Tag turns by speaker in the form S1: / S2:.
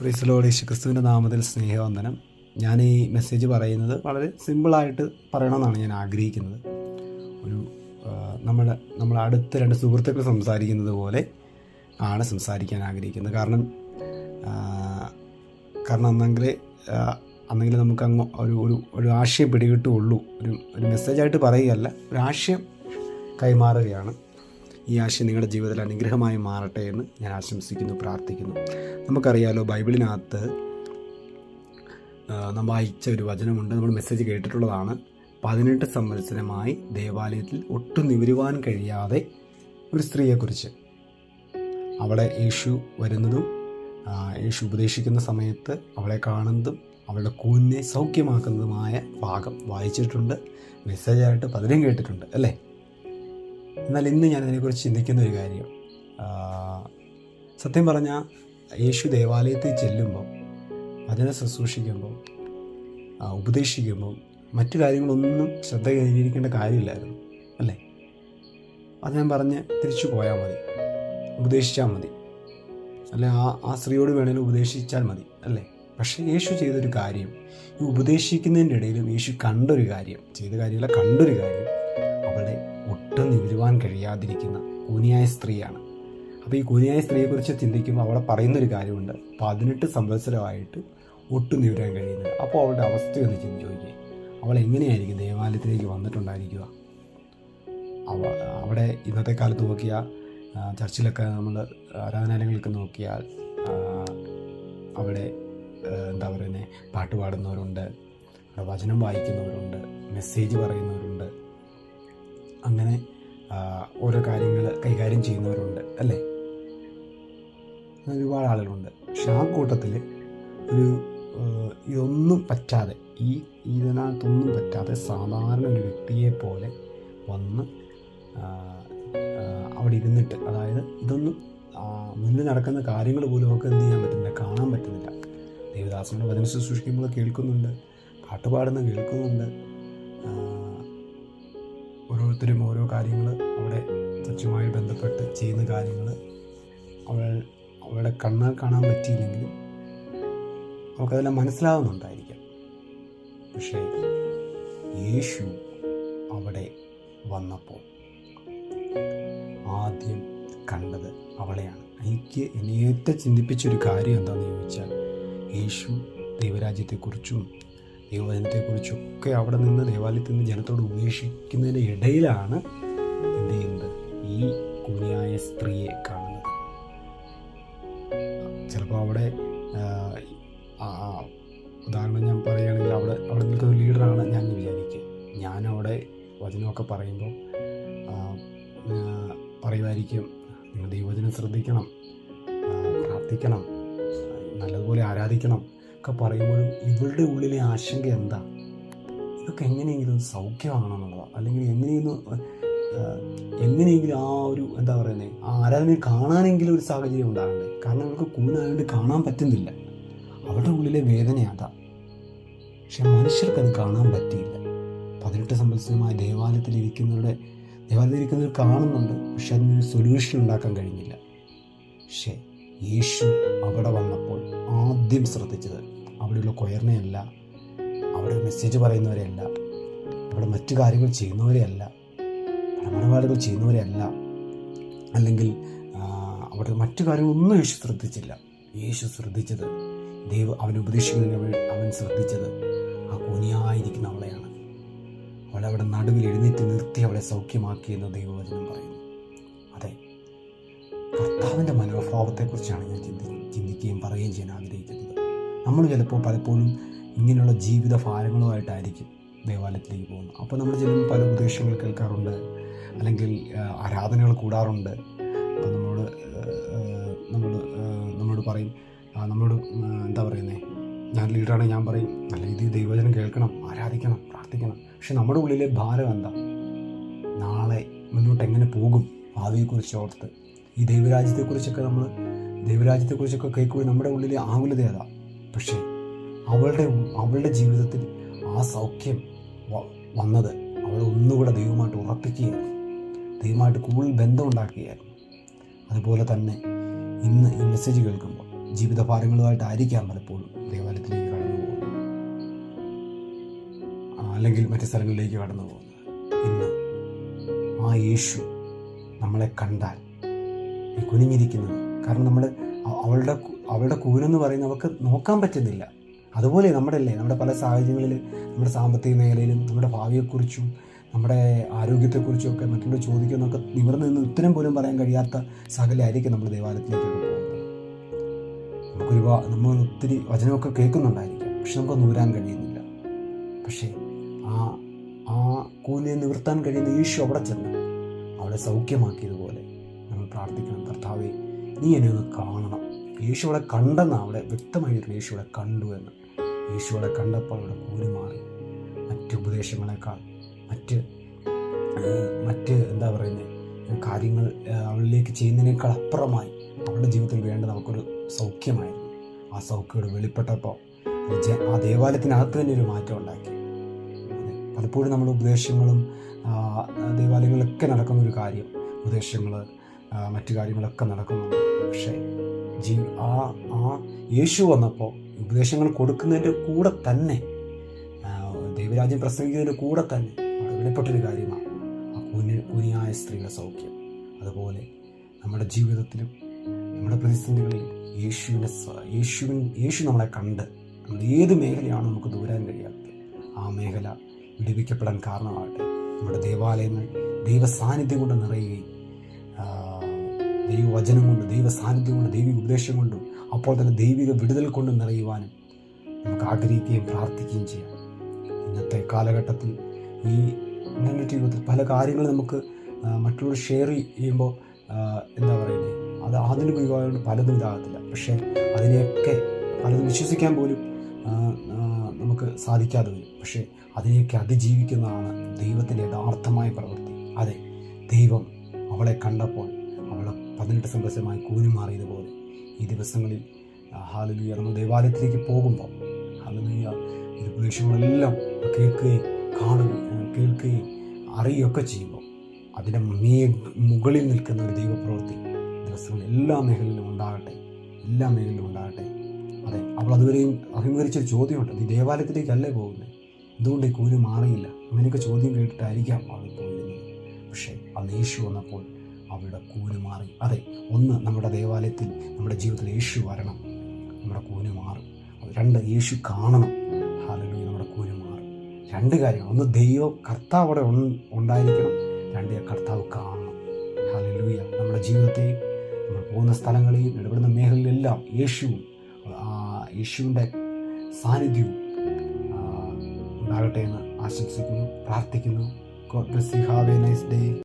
S1: പ്രീസലോട് യേശുക്രിസ്തുവിന്റെ നാമത്തിൽ സ്നേഹവന്ദനം. ഞാൻ ഈ മെസ്സേജ് പറയുന്നത് വളരെ സിമ്പിളായിട്ട് പറയണമെന്നാണ് ഞാൻ ആഗ്രഹിക്കുന്നത്. ഒരു നമ്മുടെ നമ്മൾ അടുത്ത രണ്ട് സുഹൃത്തുക്കൾ സംസാരിക്കുന്നത് പോലെ ആണ് സംസാരിക്കാൻ ആഗ്രഹിക്കുന്നത്. കാരണം കാരണം അന്നെങ്കിൽ അന്നെങ്കിൽ നമുക്ക് അങ്ങ് ഒരു ഒരു ഒരു ആശയം പിടികിട്ടുള്ളൂ ഒരു ഒരു മെസ്സേജായിട്ട് പറയുകയല്ല ഒരു ആശയം കൈമാറുകയാണ്. ഈ ആശയം നിങ്ങളുടെ ജീവിതത്തിൽ അനുഗ്രഹമായി മാറട്ടെ എന്ന് ഞാൻ ആശംസിക്കുന്നു പ്രാർത്ഥിക്കുന്നു. നമുക്കറിയാലോ ബൈബിളിനകത്ത് നാം വായിച്ച ഒരു വചനമുണ്ട്. നമ്മൾ മെസ്സേജ് കേട്ടിട്ടുള്ളതാണ്. പതിനെട്ട് സംവത്സരമായി ദേവാലയത്തിൽ ഒട്ടും നിവരുവാൻ കഴിയാതെ ഒരു സ്ത്രീയെക്കുറിച്ച്. അവളെ യേശു വരുന്നതും യേശു ഉപദേശിക്കുന്ന സമയത്ത് അവളെ കാണുന്നതും അവളുടെ കൂനിനെ സൗഖ്യമാക്കുന്നതുമായ ഭാഗം വായിച്ചിട്ടുണ്ട്. മെസ്സേജായിട്ട് പലരും കേട്ടിട്ടുണ്ട് അല്ലേ? എന്നാൽ ഇന്ന് ഞാൻ അതിനെക്കുറിച്ച് ചിന്തിക്കുന്ന ഒരു കാര്യം. സത്യം പറഞ്ഞാൽ യേശു ദേവാലയത്തിൽ ചെല്ലുമ്പോൾ അതിനെ ശുശ്രൂഷിക്കുമ്പോൾ ഉപദേശിക്കുമ്പോൾ മറ്റു കാര്യങ്ങളൊന്നും ശ്രദ്ധ കേന്ദ്രീകരിക്കേണ്ട കാര്യമില്ലായിരുന്നു അല്ലേ? അത് ഞാൻ പറഞ്ഞ് തിരിച്ചു പോയാൽ മതി. ഉപദേശിച്ചാൽ മതി. അല്ലെ ആ ആ സ്ത്രീയോട് വേണേലും ഉപദേശിച്ചാൽ മതി അല്ലേ? പക്ഷേ യേശു ചെയ്തൊരു കാര്യം ഈ ഉപദേശിക്കുന്നതിന്റെ ഇടയിലും യേശു കണ്ടൊരു കാര്യം ചെയ്ത കാര്യമല്ല കണ്ടൊരു കാര്യം അവളെ ഒട്ടും നിവരുവാൻ കഴിയാതിരിക്കുന്ന കൂനിയായ സ്ത്രീയാണ്. അപ്പോൾ ഈ കൂനിയായ സ്ത്രീയെക്കുറിച്ച് ചിന്തിക്കുമ്പോൾ അവിടെ പറയുന്നൊരു കാര്യമുണ്ട്. പതിനെട്ട് സംവത്സരമായിട്ട് ഒട്ടും നിവരാൻ കഴിയുന്നത് അപ്പോൾ അവളുടെ അവസ്ഥയൊന്ന് ചിന്തിച്ച് അവൾ എങ്ങനെയായിരിക്കും ദേവാലയത്തിലേക്ക് വന്നിട്ടുണ്ടായിരിക്കുക? അവ അവിടെ ഇന്നത്തെ കാലത്ത് നോക്കിയാൽ ചർച്ചിലൊക്കെ നമ്മൾ ആരാധനാലയങ്ങളൊക്കെ നോക്കിയാൽ അവിടെ എന്താ പറയുന്നത് പാട്ട് പാടുന്നവരുണ്ട് വചനം വായിക്കുന്നവരുണ്ട് മെസ്സേജ് പറയുന്നവരുണ്ട്. അങ്ങനെ ഓരോ കാര്യങ്ങൾ കൈകാര്യം ചെയ്യുന്നവരുണ്ട് അല്ലേ? ഒരുപാട് ആളുകളുണ്ട്. പക്ഷെ ആ കൂട്ടത്തിൽ ഒരു ഇതൊന്നും പറ്റാതെ ഈ ഇതിനകത്തൊന്നും പറ്റാതെ സാധാരണ ഒരു വ്യക്തിയെ പോലെ വന്ന് അവിടെ ഇരുന്നിട്ട് അതായത് ഇതൊന്നും മുന്നിൽ നടക്കുന്ന കാര്യങ്ങൾ പോലും അവർക്ക് എന്ത് ചെയ്യാൻ പറ്റുന്നില്ല കാണാൻ പറ്റുന്നില്ല. ദേവദാസന്റെ വചന ശുശ്രൂഷിക്കുമ്പോൾ കേൾക്കുന്നുണ്ട് പാട്ട് പാടുന്ന കേൾക്കുന്നുണ്ട് ഓരോരുത്തരും ഓരോ കാര്യങ്ങൾ അവിടെ ചർച്ചുമായി ബന്ധപ്പെട്ട് ചെയ്യുന്ന കാര്യങ്ങൾ അവൾ അവളുടെ കണ്ണാൽ കാണാൻ പറ്റിയില്ലെങ്കിലും അവൾക്കതെല്ലാം മനസ്സിലാവുന്നുണ്ടായിരിക്കാം. പക്ഷേ യേശു അവിടെ വന്നപ്പോൾ ആദ്യം കണ്ടത് അവളെയാണ്. എനിക്ക് എന്നെ ഏറ്റവും ചിന്തിപ്പിച്ചൊരു കാര്യം എന്താണെന്ന് ചോദിച്ചാൽ യേശു ദൈവരാജ്യത്തെക്കുറിച്ചും ദൈവവചനത്തെക്കുറിച്ചും ഒക്കെ അവിടെ നിന്ന് ദേവാലയത്തിൽ നിന്ന് ജനത്തോട് ഉപേക്ഷിക്കുന്നതിന് ഇടയിലാണ് എന്ത് ചെയ്യുന്നത്? ഈ കുഞ്ഞായ സ്ത്രീയെ കാണുന്നത്. ചിലപ്പോൾ അവിടെ ഉദാഹരണം ഞാൻ പറയുകയാണെങ്കിൽ അവിടെ അവിടെ നിൽക്കുന്ന ലീഡറാണ് ഞാൻ വിചാരിക്കുക. ഞാനവിടെ വചനമൊക്കെ പറയുമ്പോൾ പറയുമായിരിക്കും നിങ്ങൾ ദൈവവചനം ശ്രദ്ധിക്കണം പ്രാർത്ഥിക്കണം നല്ലതുപോലെ ആരാധിക്കണം ഒക്കെ പറയുമ്പോഴും ഇവളുടെ ഉള്ളിലെ ആശങ്ക എന്താ? ഇതൊക്കെ എങ്ങനെയെങ്കിലും സൗഖ്യമാണെന്നുള്ളതാണ് അല്ലെങ്കിൽ എങ്ങനെയെങ്കിലും എങ്ങനെയെങ്കിലും ആ ഒരു എന്താ പറയുന്നത് ആ ആരാധനയെ കാണാനെങ്കിലും ഒരു സാഹചര്യം ഉണ്ടാകണ്ടേ? കാരണം അവൾക്ക് കൂനായതുകൊണ്ട് കാണാൻ പറ്റുന്നില്ല. അവരുടെ ഉള്ളിലെ വേദന അതാ. പക്ഷെ മനുഷ്യർക്കത് കാണാൻ പറ്റിയില്ല. പതിനെട്ട് ഇരിക്കുന്നവരുടെ ദേവാലയത്തിൽ ഇരിക്കുന്നവർ കാണുന്നുണ്ട്. പക്ഷെ അതിനൊരു സൊല്യൂഷൻ ഉണ്ടാക്കാൻ കഴിഞ്ഞില്ല. പക്ഷേ യേശു അവിടെ വന്നപ്പോൾ ആദ്യം ശ്രദ്ധിച്ചത് അവിടെയുള്ള കൊയറിനെയല്ല അവിടെ മെസ്സേജ് പറയുന്നവരെയല്ല അവിടെ മറ്റു കാര്യങ്ങൾ ചെയ്യുന്നവരെയല്ല പണമിടപാടുകൾ ചെയ്യുന്നവരെയല്ല അല്ലെങ്കിൽ അവിടെ മറ്റു കാര്യങ്ങളൊന്നും യേശു ശ്രദ്ധിച്ചില്ല. യേശു ശ്രദ്ധിച്ചത് ദൈവ അവൻ ഉപദേശിക്കുന്നതിന് അവൻ അവൻ ശ്രദ്ധിച്ചത് ആ കുനിയായിരിക്കുന്ന അവളെയാണ്. അവളെ അവിടെ നടുവിൽ എഴുന്നേറ്റ് നിർത്തി അവളെ സൗഖ്യമാക്കിയെന്ന് ദൈവവചനം പറയുന്നു. അതെ കർത്താവിന്റെ മനോഭാവത്തെക്കുറിച്ചാണ് ഞാൻ ചിന്തി ചിന്തിക്കുകയും പറയുകയും ചെയ്യാൻ ആഗ്രഹിക്കുന്നത്. നമ്മൾ ചിലപ്പോൾ പലപ്പോഴും ഇങ്ങനെയുള്ള ജീവിത ഭാരങ്ങളുമായിട്ടായിരിക്കും ദേവാലയത്തിലേക്ക് പോകുന്നത്. അപ്പോൾ നമ്മൾ ചിലപ്പോൾ പല ഉപദേശങ്ങൾ കേൾക്കാറുണ്ട് അല്ലെങ്കിൽ ആരാധനകൾ കൂടാറുണ്ട്. അപ്പോൾ നമ്മളോട് നമ്മൾ നമ്മളോട് പറയും നമ്മളോട് എന്താ പറയുന്നത് ഞാൻ ലീഡറാണ് ഞാൻ പറയും നല്ല രീതിയിൽ ദൈവജനം കേൾക്കണം ആരാധിക്കണം പ്രാർത്ഥിക്കണം. പക്ഷെ നമ്മുടെ ഉള്ളിലെ ഭാരം എന്താ? നാളെ മുന്നോട്ട് എങ്ങനെ പോകും? ഭാവിയെക്കുറിച്ച് ഓർത്ത് ഈ ദൈവരാജ്യത്തെക്കുറിച്ചൊക്കെ നമ്മൾ ദൈവരാജ്യത്തെക്കുറിച്ചൊക്കെ കേൾക്കുമ്പോൾ നമ്മുടെ ഉള്ളിലെ ആകുലത അതാ. പക്ഷേ അവളുടെ അവളുടെ ജീവിതത്തിൽ ആ സൗഖ്യം വന്നത് അവളെ ഒന്നുകൂടെ ദൈവമായിട്ട് ഉറപ്പിക്കുകയായിരുന്നു ദൈവമായിട്ട് കൂടുതൽ ബന്ധമുണ്ടാക്കുകയായിരുന്നു. അതുപോലെ തന്നെ ഇന്ന് ഈ മെസ്സേജ് കേൾക്കുമ്പോൾ ജീവിതഭാരങ്ങളുമായിട്ടായിരിക്കാം പലപ്പോഴും ദേവാലയത്തിലേക്ക് കടന്നു പോകുന്നത്. അല്ലെങ്കിൽ മറ്റു സ്ഥലങ്ങളിലേക്ക് കടന്നു പോകുന്നത്. ഇന്ന് ആ യേശു നമ്മളെ കണ്ടാൽ കുനിഞ്ഞിരിക്കുന്നത് കാരണം നമ്മൾ അവളുടെ അവളുടെ കൂനെന്ന് പറയുന്നത് അവൾക്ക് നോക്കാൻ പറ്റുന്നില്ല. അതുപോലെ നമ്മുടെ അല്ലേ നമ്മുടെ പല സാഹചര്യങ്ങളിൽ നമ്മുടെ സാമ്പത്തിക മേഖലയിലും നമ്മുടെ ഭാവിയെക്കുറിച്ചും നമ്മുടെ ആരോഗ്യത്തെക്കുറിച്ചും ഒക്കെ മറ്റുള്ളവർ ചോദിക്കുന്നൊക്കെ നിവർന്ന് നിന്ന് ഉത്തരം പോലും പറയാൻ കഴിയാത്ത സകലമായിരിക്കും നമ്മൾ ദേവാലയത്തിലേക്ക് പോകുന്നത്. നമുക്കൊരുപാട് നമ്മൾ ഒത്തിരി വചനമൊക്കെ കേൾക്കുന്നുണ്ടായിരിക്കും. പക്ഷെ നമുക്ക് നൂരാൻ കഴിയുന്നില്ല. പക്ഷേ ആ ആ കൂലിയെ നിവർത്താൻ കഴിയുന്ന ഈശോ അവിടെ ചെന്ന് അവളെ പ്രാർത്ഥിക്കണം കർത്താവെ നീ എന്നെ ഒന്ന് കാണണം. യേശുവിടെ കണ്ടെന്ന് അവിടെ വ്യക്തമായിട്ട് യേശുവിടെ കണ്ടു എന്ന്. യേശുവിടെ കണ്ടപ്പോൾ അവിടെ കൂലി മാറി. മറ്റ് ഉപദേശങ്ങളെക്കാൾ മറ്റ് മറ്റ് എന്താ പറയുന്നത് കാര്യങ്ങൾ അവളിലേക്ക് ചെയ്യുന്നതിനേക്കാൾ അപ്പുറമായി അവളുടെ ജീവിതത്തിൽ വേണ്ട നമുക്കൊരു സൗഖ്യമായിരുന്നു. ആ സൗഖ്യം വെളിപ്പെട്ടപ്പോൾ ആ ദേവാലയത്തിനകത്ത് തന്നെ ഒരു മാറ്റം ഉണ്ടാക്കി. പലപ്പോഴും നമ്മൾ ഉപദേശങ്ങളും ദേവാലയങ്ങളിലൊക്കെ നടക്കുന്ന ഒരു കാര്യം ഉപദേശങ്ങൾ മറ്റു കാര്യങ്ങളൊക്കെ നടക്കുന്നുണ്ട്. പക്ഷേ ജീ ആ ആ യേശു വന്നപ്പോൾ ഉപദേശങ്ങൾ കൊടുക്കുന്നതിന്റെ കൂടെ തന്നെ ദൈവരാജ്യം പ്രസംഗിക്കുന്നതിന്റെ കൂടെ തന്നെ വിലപ്പെട്ടൊരു കാര്യമാണ് ആ കുനി കുനിയായ സ്ത്രീയുടെ സൗഖ്യം. അതുപോലെ നമ്മുടെ ജീവിതത്തിലും നമ്മുടെ പ്രതിസന്ധികളിൽ യേശുവിനെ യേശുവിൻ യേശു നമ്മളെ കണ്ട് നമ്മൾ ഏത് മേഖലയാണോ നമുക്ക് ദൂരാൻ കഴിയാത്തത് ആ മേഖല വിടിവിക്കപ്പെടാൻ കാരണമാകട്ടെ. നമ്മുടെ ദേവാലയങ്ങൾ ദൈവസാന്നിധ്യം കൊണ്ട് നിറയുകയും ദൈവവചനം കൊണ്ട് ദൈവ സാന്നിധ്യം കൊണ്ട് ദൈവിക ഉപദേശം കൊണ്ടും അപ്പോൾ തന്നെ ദൈവിക വിടുതൽ കൊണ്ട് നിറയുവാനും നമുക്ക് ആഗ്രഹിക്കുകയും പ്രാർത്ഥിക്കുകയും ചെയ്യാം. ഇന്നത്തെ കാലഘട്ടത്തിൽ ഈ ഇന്റർനെറ്റ് യുഗത്തിൽ പല കാര്യങ്ങളും നമുക്ക് മറ്റുള്ളവർ ഷെയർ ചെയ്യുമ്പോൾ എന്താ പറയുന്നത് അത് ആധുനിക യുഗമായതുകൊണ്ട് പലതും ഇതാകത്തില്ല. പക്ഷേ അതിനെയൊക്കെ പലതും വിശ്വസിക്കാൻ പോലും നമുക്ക് സാധിക്കാതെ വരും. പക്ഷേ അതിനെയൊക്കെ അതിജീവിക്കുന്നതാണ് ദൈവത്തിന്റെ യഥാർത്ഥമായ പ്രവൃത്തി. അതെ ദൈവം അവളെ കണ്ടപ്പോൾ അവളെ പതിനെട്ട് സന്ദർശമായി കൂനുമാറിയതുപോലെ ഈ ദിവസങ്ങളിൽ ഹാലലുയ നമ്മൾ ദേവാലയത്തിലേക്ക് പോകുമ്പോൾ ഹാലലുയ ഇത് ഉപദേശങ്ങളെല്ലാം കേൾക്കുകയും കാണുകയും കേൾക്കുകയും അറിയുകയൊക്കെ ചെയ്യുമ്പോൾ അതിന്റെ മേ മുകളിൽ നിൽക്കുന്ന ഒരു ദൈവപ്രവൃത്തി ദിവസങ്ങളിൽ എല്ലാ മേഖലയിലും ഉണ്ടാകട്ടെ എല്ലാ മേഖലയിലും ഉണ്ടാകട്ടെ. അതെ അവൾ അതുവരെയും അഭിമുഖീകരിച്ചൊരു ചോദ്യമുണ്ട്. നീ ദേവാലയത്തിലേക്കല്ലേ പോകുന്നത് എന്തുകൊണ്ട് ഈ കൂലി മാറിയില്ല? അങ്ങനെയൊക്കെ ചോദ്യം കേട്ടിട്ടായിരിക്കാം അവൾ പോയിരുന്നത്. പക്ഷേ അന്ന് യേശു വന്നപ്പോൾ അവളുടെ കൂന് മാറി. അതെ ഒന്ന് നമ്മുടെ ദേവാലയത്തിൽ നമ്മുടെ ജീവിതത്തിൽ യേശു വരണം. നമ്മുടെ കൂന് മാറും. രണ്ട് യേശു കാണണം. ഹാലലൂയ നമ്മുടെ കൂന് മാറും. രണ്ട് കാര്യങ്ങൾ. ഒന്ന് ദൈവം കർത്താവ് അവിടെ ഉണ്ടായിരിക്കണം. രണ്ട് കർത്താവ് കാണണം. ഹാലലൂയ നമ്മുടെ ജീവിതത്തെയും നമ്മൾ പോകുന്ന സ്ഥലങ്ങളെയും ഇടപെടുന്ന മേഖലയിലെല്ലാം യേശുവും ആ, യേശുവിന്റെ സാന്നിധ്യവും ഉണ്ടാകട്ടെ എന്ന് ആശംസിക്കുന്നു പ്രാർത്ഥിക്കുന്നു. God bless you. Have a nice day.